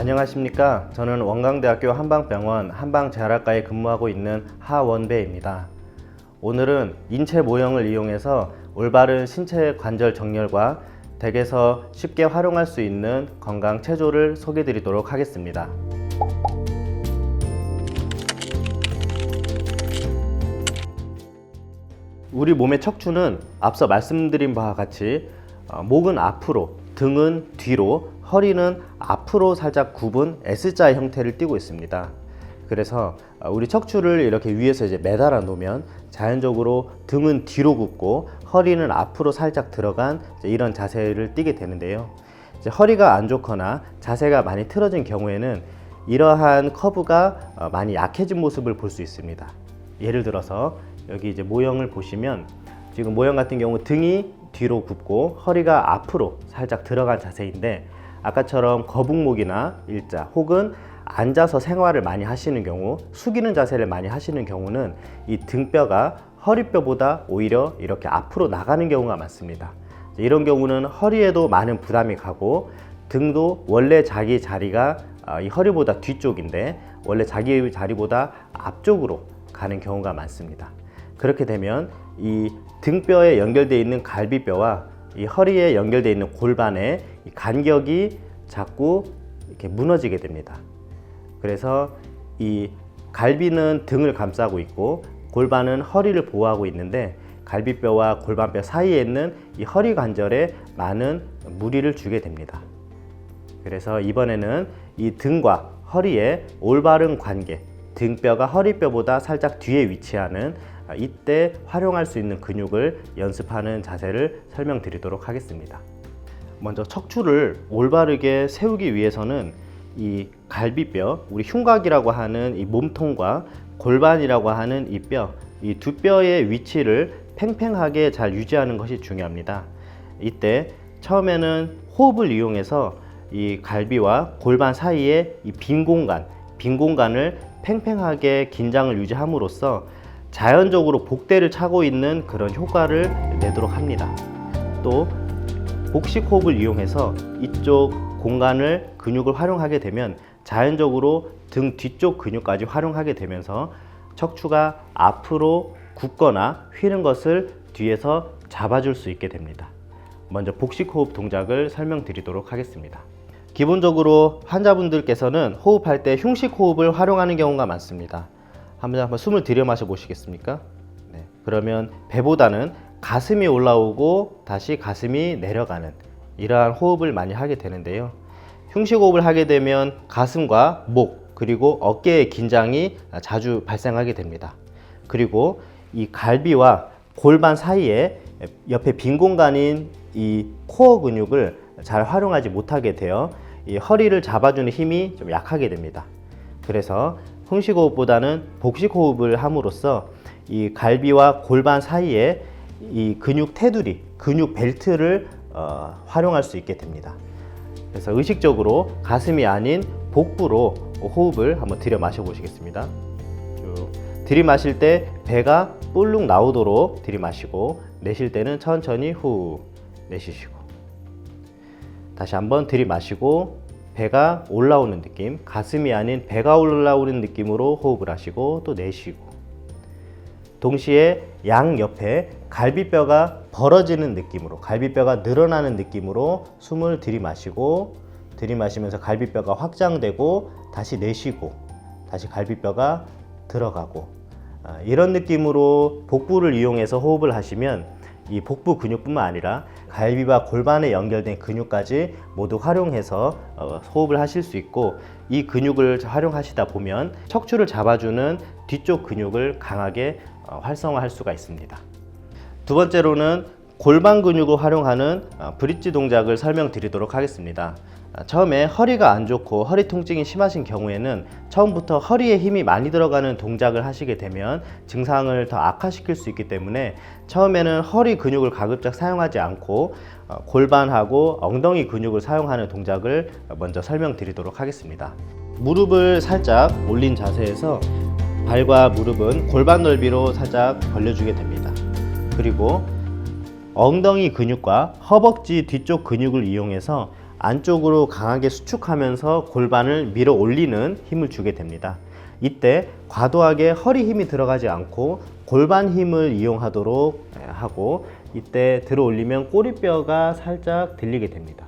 안녕하십니까. 저는 원광대학교 한방병원 한방재활학과에 근무하고 있는 하원배입니다. 오늘은 인체 모형을 이용해서 올바른 신체 관절 정렬과 댁에서 쉽게 활용할 수 있는 건강 체조를 소개해 드리도록 하겠습니다. 우리 몸의 척추는 앞서 말씀드린 바와 같이 어, 목은 앞으로, 등은 뒤로, 허리는 앞으로 살짝 굽은 S자 형태를 띠고 있습니다. 그래서 어, 우리 척추를 이렇게 위에서 이제 매달아 놓으면 자연적으로 등은 뒤로 굽고 허리는 앞으로 살짝 들어간 이런 자세를 띠게 되는데요. 허리가 안 좋거나 자세가 많이 틀어진 경우에는 이러한 커브가 어, 많이 약해진 모습을 볼 수 있습니다. 예를 들어서 여기 이제 모형을 보시면 지금 모형 같은 경우 등이 뒤로 굽고 허리가 앞으로 살짝 들어간 자세인데 아까처럼 거북목이나 일자 혹은 앉아서 생활을 많이 하시는 경우 숙이는 자세를 많이 하시는 경우는 이 등뼈가 허리뼈보다 오히려 이렇게 앞으로 나가는 경우가 많습니다. 이런 경우는 허리에도 많은 부담이 가고 등도 원래 자기 자리가 아, 이 허리보다 뒤쪽인데 원래 자기 자리보다 앞쪽으로 가는 경우가 많습니다. 그렇게 되면 이 등뼈에 연결되어 있는 갈비뼈와 이 허리에 연결되어 있는 골반의 이 간격이 자꾸 이렇게 무너지게 됩니다. 그래서 이 갈비는 등을 감싸고 있고 골반은 허리를 보호하고 있는데 갈비뼈와 골반뼈 사이에 있는 이 허리 관절에 많은 무리를 주게 됩니다. 그래서 이번에는 이 등과 허리의 올바른 관계, 등뼈가 허리뼈보다 살짝 뒤에 위치하는 아, 이때 활용할 수 있는 근육을 연습하는 자세를 설명드리도록 하겠습니다. 먼저 척추를 올바르게 세우기 위해서는 이 갈비뼈, 우리 흉곽이라고 하는 이 몸통과 골반이라고 하는 이 뼈, 이 두 뼈의 위치를 팽팽하게 잘 유지하는 것이 중요합니다. 이때 처음에는 호흡을 이용해서 이 갈비와 골반 사이에 이 빈 공간, 빈 공간을 팽팽하게 긴장을 유지함으로써 자연적으로 복대를 차고 있는 그런 효과를 내도록 합니다. 또 복식 호흡을 이용해서 이쪽 공간을 근육을 활용하게 되면 자연적으로 등 뒤쪽 근육까지 활용하게 되면서 척추가 앞으로 굽거나 휘는 것을 뒤에서 잡아줄 수 있게 됩니다. 먼저 복식 호흡 동작을 설명드리도록 하겠습니다. 기본적으로 환자분들께서는 호흡할 때 흉식 호흡을 활용하는 경우가 많습니다. 한번 한번 숨을 들여 마셔 보시겠습니까? 네. 그러면 배보다는 가슴이 올라오고 다시 가슴이 내려가는 이러한 호흡을 많이 하게 되는데요. 흉식 호흡을 하게 되면 가슴과 목 그리고 어깨의 긴장이 자주 발생하게 됩니다. 그리고 이 갈비와 골반 사이에 옆에 빈 공간인 이 코어 근육을 잘 활용하지 못하게 되어 이 허리를 잡아주는 힘이 좀 약하게 됩니다. 그래서 흥식 호흡보다는 복식 호흡을 함으로써 이 갈비와 골반 사이에 이 근육 테두리, 근육 벨트를 어, 활용할 수 있게 됩니다. 그래서 의식적으로 가슴이 아닌 복부로 호흡을 한번 들여 마셔 보시겠습니다. 쭉 들이마실 때 배가 볼록 나오도록 들이마시고 내쉴 때는 천천히 후 내쉬시고 다시 한번 들이마시고 배가 올라오는 느낌, 가슴이 아닌 배가 올라오는 느낌으로 호흡을 하시고 또 내쉬고. 동시에 양 옆에 갈비뼈가 벌어지는 느낌으로 갈비뼈가 늘어나는 느낌으로 숨을 들이마시고 들이마시면서 갈비뼈가 확장되고 다시 내쉬고 다시 갈비뼈가 들어가고. 아, 이런 느낌으로 복부를 이용해서 호흡을 하시면 이 복부 근육뿐만 아니라 갈비와 골반에 연결된 근육까지 모두 활용해서 어, 호흡을 하실 수 있고 이 근육을 활용하시다 보면 척추를 잡아주는 뒤쪽 근육을 강하게 어, 활성화할 수가 있습니다. 두 번째로는 골반 근육을 활용하는 어, 브릿지 동작을 설명드리도록 하겠습니다. 아, 처음에 허리가 안 좋고 허리 통증이 심하신 경우에는 처음부터 허리에 힘이 많이 들어가는 동작을 하시게 되면 증상을 더 악화시킬 수 있기 때문에 처음에는 허리 근육을 가급적 사용하지 않고 어, 골반하고 엉덩이 근육을 사용하는 동작을 먼저 설명드리도록 하겠습니다. 무릎을 살짝 올린 자세에서 발과 무릎은 골반 넓이로 살짝 벌려주게 됩니다. 그리고 엉덩이 근육과 허벅지 뒤쪽 근육을 이용해서 안쪽으로 강하게 수축하면서 골반을 밀어 올리는 힘을 주게 됩니다. 이때 과도하게 허리 힘이 들어가지 않고 골반 힘을 이용하도록 하고 이때 들어 올리면 꼬리뼈가 살짝 들리게 됩니다.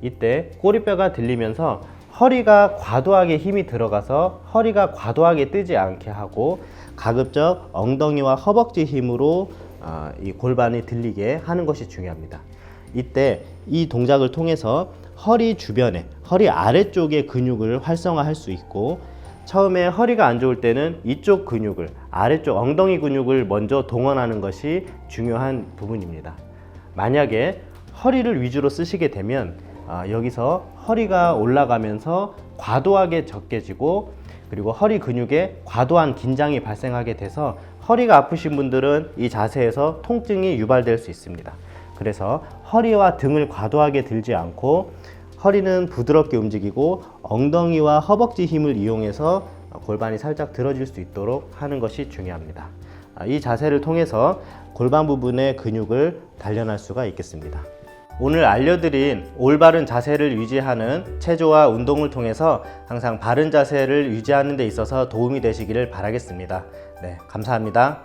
이때 꼬리뼈가 들리면서 허리가 과도하게 힘이 들어가서 허리가 과도하게 뜨지 않게 하고 가급적 엉덩이와 허벅지 힘으로 아, 이 골반이 들리게 하는 것이 중요합니다. 이때 이 동작을 통해서 허리 주변에 허리 아래쪽의 근육을 활성화할 수 있고 처음에 허리가 안 좋을 때는 이쪽 근육을 아래쪽 엉덩이 근육을 먼저 동원하는 것이 중요한 부분입니다. 만약에 허리를 위주로 쓰시게 되면 아, 여기서 허리가 올라가면서 과도하게 적게지고 그리고 허리 근육에 과도한 긴장이 발생하게 돼서 허리가 아프신 분들은 이 자세에서 통증이 유발될 수 있습니다. 그래서 허리와 등을 과도하게 들지 않고 허리는 부드럽게 움직이고 엉덩이와 허벅지 힘을 이용해서 골반이 살짝 들어질 수 있도록 하는 것이 중요합니다. 아, 이 자세를 통해서 골반 부분의 근육을 단련할 수가 있겠습니다. 오늘 알려드린 올바른 자세를 유지하는 체조와 운동을 통해서 항상 바른 자세를 유지하는 데 있어서 도움이 되시기를 바라겠습니다. 네, 감사합니다.